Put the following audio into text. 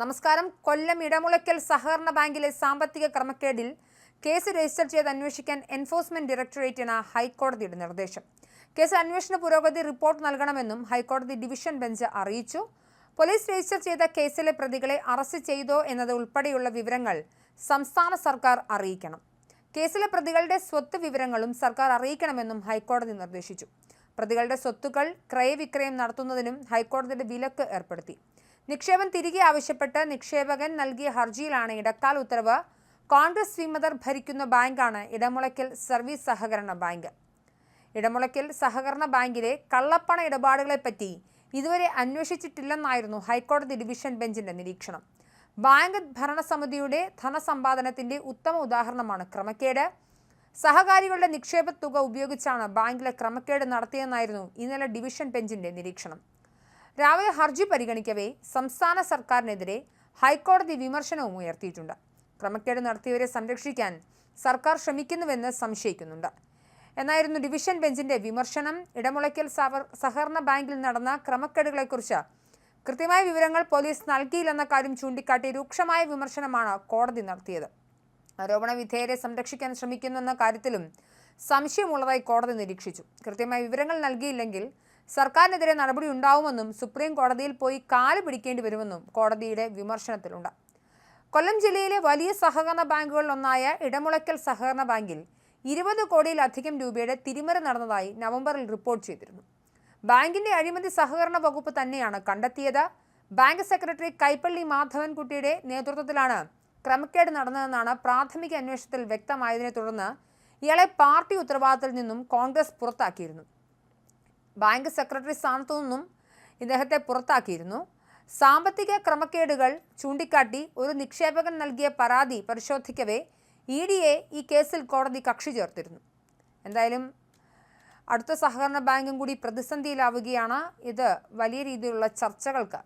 നമസ്കാരം. കൊല്ലം ഇടമുളയ്ക്കൽ സഹകരണ ബാങ്കിലെ സാമ്പത്തിക ക്രമക്കേടിൽ കേസ് രജിസ്റ്റർ ചെയ്ത് അന്വേഷിക്കാൻ എൻഫോഴ്സ്മെന്റ് ഡയറക്ടറേറ്റിന് ഹൈക്കോടതിയുടെ നിർദ്ദേശം. കേസ് അന്വേഷണ പുരോഗതി റിപ്പോർട്ട് നൽകണമെന്നും ഹൈക്കോടതി ഡിവിഷൻ ബെഞ്ച് അറിയിച്ചു. പോലീസ് രജിസ്റ്റർ ചെയ്ത കേസിലെ പ്രതികളെ അറസ്റ്റ് ചെയ്തോ എന്നത് ഉൾപ്പെടെയുള്ള വിവരങ്ങൾ സംസ്ഥാന സർക്കാർ അറിയിക്കണം. കേസിലെ പ്രതികളുടെ സ്വത്ത് വിവരങ്ങളും സർക്കാർ അറിയിക്കണമെന്നും ഹൈക്കോടതി നിർദ്ദേശിച്ചു. പ്രതികളുടെ സ്വത്തുക്കൾ ക്രയവിക്രയം നടത്തുന്നതിനും ഹൈക്കോടതിയുടെ വിലക്ക് ഏർപ്പെടുത്തി. നിക്ഷേപം തിരികെ ആവശ്യപ്പെട്ട് നിക്ഷേപകൻ നൽകിയ ഹർജിയിലാണ് ഇടക്കാൽ ഉത്തരവ്. കോൺഗ്രസ് വിമതർ ഭരിക്കുന്ന ബാങ്കാണ് ഇടമുളയ്ക്കൽ സർവീസ് സഹകരണ ബാങ്ക്. ഇടമുളയ്ക്കൽ സഹകരണ ബാങ്കിലെ കള്ളപ്പണ ഇടപാടുകളെപ്പറ്റി ഇതുവരെ അന്വേഷിച്ചിട്ടില്ലെന്നായിരുന്നു ഹൈക്കോടതി ഡിവിഷൻ ബെഞ്ചിന്റെ നിരീക്ഷണം. ബാങ്ക് ഭരണസമിതിയുടെ ധനസമ്പാദനത്തിന്റെ ഉത്തമ ഉദാഹരണമാണ് ക്രമക്കേട്. സഹകാരികളുടെ നിക്ഷേപ തുക ഉപയോഗിച്ചാണ് ബാങ്കിലെ ക്രമക്കേട് നടത്തിയെന്നായിരുന്നു ഇന്നലെ ഡിവിഷൻ ബെഞ്ചിന്റെ നിരീക്ഷണം. രാവിലെ ഹർജി പരിഗണിക്കവേ സംസ്ഥാന സർക്കാരിനെതിരെ ഹൈക്കോടതി വിമർശനവും ഉയർത്തിയിട്ടുണ്ട്. ക്രമക്കേട് നടത്തിയവരെ സംരക്ഷിക്കാൻ സർക്കാർ ശ്രമിക്കുന്നുവെന്ന് സംശയിക്കുന്നുണ്ട്. എന്നായിരുന്നു ഡിവിഷൻ ബെഞ്ചിന്റെ വിമർശനം. ഇടമുളയ്ക്കൽ സഹകരണ ബാങ്കിൽ നടന്ന ക്രമക്കേടുകളെക്കുറിച്ച് കൃത്യമായ വിവരങ്ങൾ പോലീസ് നൽകിയില്ലെന്ന കാര്യം ചൂണ്ടിക്കാട്ടി രൂക്ഷമായ വിമർശനമാണ് കോടതി നടത്തിയത്. ആരോപണ വിധേയരെ സംരക്ഷിക്കാൻ ശ്രമിക്കുന്നെന്ന കാര്യത്തിലും സംശയമുള്ളതായി കോടതി നിരീക്ഷിച്ചു. കൃത്യമായ വിവരങ്ങൾ നൽകിയില്ലെങ്കിൽ സർക്കാരിനെതിരെ നടപടി ഉണ്ടാവുമെന്നും സുപ്രീം കോടതിയിൽ പോയി കാൽ പിടിക്കേണ്ടി വരുമെന്നും കോടതിയുടെ വിമർശനത്തിലുണ്ട്. കൊല്ലം ജില്ലയിലെ വലിയ സഹകരണ ബാങ്കുകളിലൊന്നായ ഇടമുളയ്ക്കൽ സഹകരണ ബാങ്കിൽ ഇരുപത് കോടിയിലധികം രൂപയുടെ തിരിമറി നടന്നതായി നവംബറിൽ റിപ്പോർട്ട് ചെയ്തിരുന്നു. ബാങ്കിന്റെ അഴിമതി സഹകരണ വകുപ്പ് തന്നെയാണ് കണ്ടെത്തിയത്. ബാങ്ക് സെക്രട്ടറി കൈപ്പള്ളി മാധവൻകുട്ടിയുടെ നേതൃത്വത്തിലാണ് ക്രമക്കേട് നടന്നതെന്നാണ് പ്രാഥമിക അന്വേഷണത്തിൽ വ്യക്തമായതിനെ തുടർന്ന് ഇയാളെ പാർട്ടി ഉത്തരവാദിത്തത്തിൽ നിന്നും കോൺഗ്രസ് പുറത്താക്കിയിരുന്നു. ബാങ്ക് സെക്രട്ടറി സ്ഥാനത്തു നിന്നും ഇദ്ദേഹത്തെ പുറത്താക്കിയിരുന്നു. സാമ്പത്തിക ക്രമക്കേടുകൾ ചൂണ്ടിക്കാട്ടി ഒരു നിക്ഷേപകൻ നൽകിയ പരാതി പരിശോധിക്കവേ ഇ ഡിയെ ഈ കേസിൽ കോടതി കക്ഷി ചേർത്തിരുന്നു. എന്തായാലും അടുത്ത സഹകരണ ബാങ്കും കൂടി പ്രതിസന്ധിയിലാവുകയാണ്. ഇത് വലിയ രീതിയിലുള്ള ചർച്ചകൾക്ക്